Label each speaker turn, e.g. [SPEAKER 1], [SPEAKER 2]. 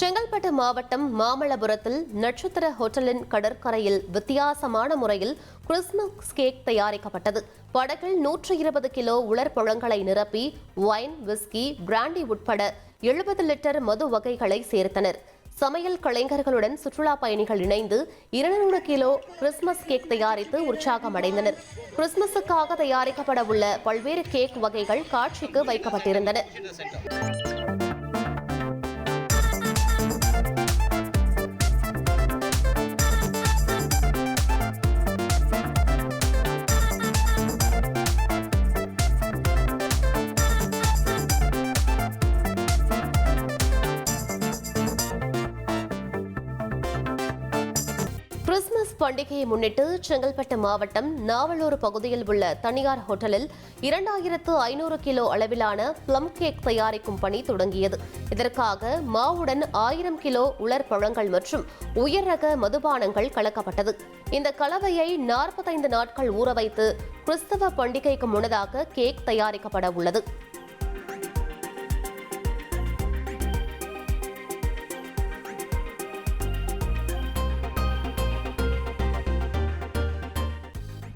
[SPEAKER 1] செங்கல்பட்டு மாவட்டம் மாமல்லபுரத்தில் நட்சத்திர ஹோட்டலின் கடற்கரையில் வித்தியாசமான முறையில் கிறிஸ்மஸ் கேக் தயாரிக்கப்பட்டது. படகில் நூற்று இருபது கிலோ உலர் பழங்களை நிரப்பி ஒயின் விஸ்கி பிராண்டி உட்பட எழுபது லிட்டர் மது வகைகளை சேர்த்தனர். சமையல் கலைஞர்களுடன் சுற்றுலா பயணிகள் இணைந்து இருநூறு கிலோ கிறிஸ்மஸ் கேக் தயாரித்து உற்சாகமடைந்தனர். கிறிஸ்துமஸுக்காக தயாரிக்கப்பட உள்ள பல்வேறு கேக் வகைகள் காட்சிக்கு வைக்கப்பட்டிருந்தன. கிறிஸ்துமஸ் பண்டிகையை முன்னிட்டு செங்கல்பட்டு மாவட்டம் நாவலூர் பகுதியில் உள்ள தனியார் ஹோட்டலில் இரண்டாயிரத்து ஐநூறு கிலோ அளவிலான பிளம் கேக் தயாரிக்கும் பணி தொடங்கியது. இதற்காக மாவுடன் ஆயிரம் கிலோ உலர் பழங்கள் மற்றும் உயர் ரக மதுபானங்கள் கலக்கப்பட்டது. இந்த கலவையை நாற்பத்தைந்து நாட்கள் ஊற வைத்து கிறிஸ்தவ பண்டிகைக்கு முன்னதாக கேக் தயாரிக்கப்பட உள்ளது.